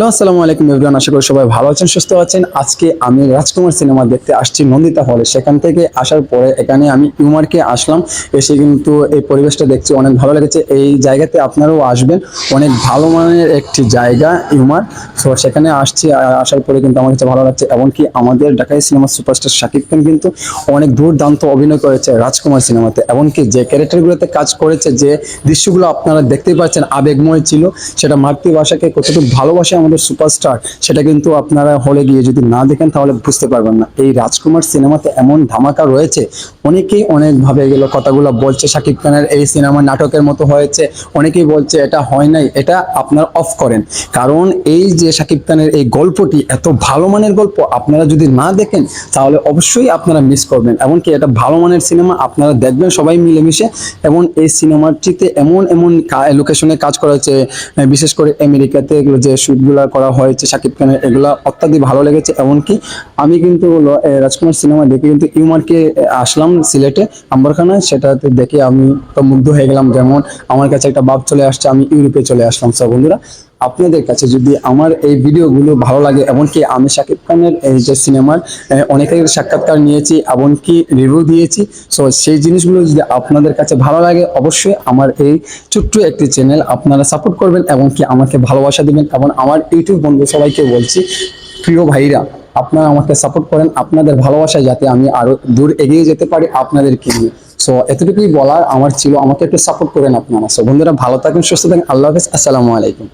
Hello, আসসালামু আলাইকুম everyone আশা করি সবাই ভালো আছেন, সুস্থ আছেন। আজকে আমি রাজকুমার সিনেমা দেখতে আসছি নন্দিতা হলে সেখান থেকে আসার পরে এখানে আমি ইউমারকে আসলাম। এসে কিন্তু এই পরিবেশটা দেখছি, অনেক ভালো লেগেছে। এই জায়গাতে আপনারাও আসবেন। অনেক ভালো মানের একটি জায়গা ইউমার। তো সেখানে আসছি আসার পরে কিন্তু আমার কাছে ভালো লাগছে। এমনকি আমাদের ঢাকাই সিনেমা সুপারস্টার শাকিব খান কিন্তু অনেক দুর্দান্ত অভিনয় করেছে রাজকুমার সিনেমাতে। এমনকি যে ক্যারেক্টারগুলোতে কাজ করেছে, যে দৃশ্যগুলো আপনারা দেখতেই পাচ্ছেন, আবেগময় ছিল, সেটা মাতৃভাষাকে কতটুকু ভালোবাসে আমাদের সুপারস্টার সেটা কিন্তু আপনারা হলে গিয়ে যদি না দেখেন তাহলে বুঝতে পারবেন না। এই রাজকুমার সিনেমাতে এমন ধামাকা রয়েছে, অনেকেই অনেকভাবে এগুলো কথাগুলো বলছে। শাকিব খানের এই সিনেমা নাটকের মতো হয়েছে, অনেকেই বলছে এটা হয় নাই, এটা আপনারা অফ করেন। কারণ এই যে শাকিব খানের এই গল্পটি, এত ভালো মানের গল্প আপনারা যদি না দেখেন, তাহলে অবশ্যই আপনারা মিস করবেন। এমনকি এটা ভালো মানের সিনেমা আপনারা দেখবেন সবাই মিলেমিশে। এবং এই সিনেমাটিতে এমন এমন লোকেশনে কাজ করা হয়েছে, বিশেষ করে আমেরিকাতে এগুলো যে শ্যুটগুলো করা হয়েছে শাকিব খানের এগুলো অত্যাধিক ভালো লেগেছে এমনকি আমি কিন্তু হলো, রাজকুমার সিনেমা দেখে কিন্তু ইউমারকে আসলাম সিলেটে আম্বরখানায়। সেটাতে দেখে আমি তো মুগ্ধ হয়ে গেলাম যেমন আমার কাছে একটা বাপ চলে আসছে আমি ইউরোপে চলে আসলাম। সব বন্ধুরা আপনাদের কাছে যদি আমার এই ভিডিওগুলো ভালো লাগে এমনকি আমি শাকিব খানের এই যে সিনেমার অনেকের সাক্ষাৎকার নিয়েছি এমনকি রিভিউ দিয়েছি সো সেই জিনিসগুলো যদি আপনাদের কাছে ভালো লাগে অবশ্যই আমার এই ছোট্ট একটি চ্যানেল আপনারা সাপোর্ট করবেন এবং কি আমাকে ভালোবাসা দিবেন। এবং আমার ইউটিউব বন্ধু সবাইকে বলছি প্রিয় ভাইরা আপনারা আমাকে সাপোর্ট করেন, আপনাদের ভালোবাসায় যাতে আমি আরও দূর এগিয়ে যেতে পারি আপনাদেরকে নিয়ে। সো এতটুকুই বলার, আমার ছিল। আমাকে একটু সাপোর্ট করেন আপনারা। সো বন্ধুরা, ভালো থাকুন, সুস্থ থাকেন। আল্লাহ হাফিজ। আসসালামু আলাইকুম।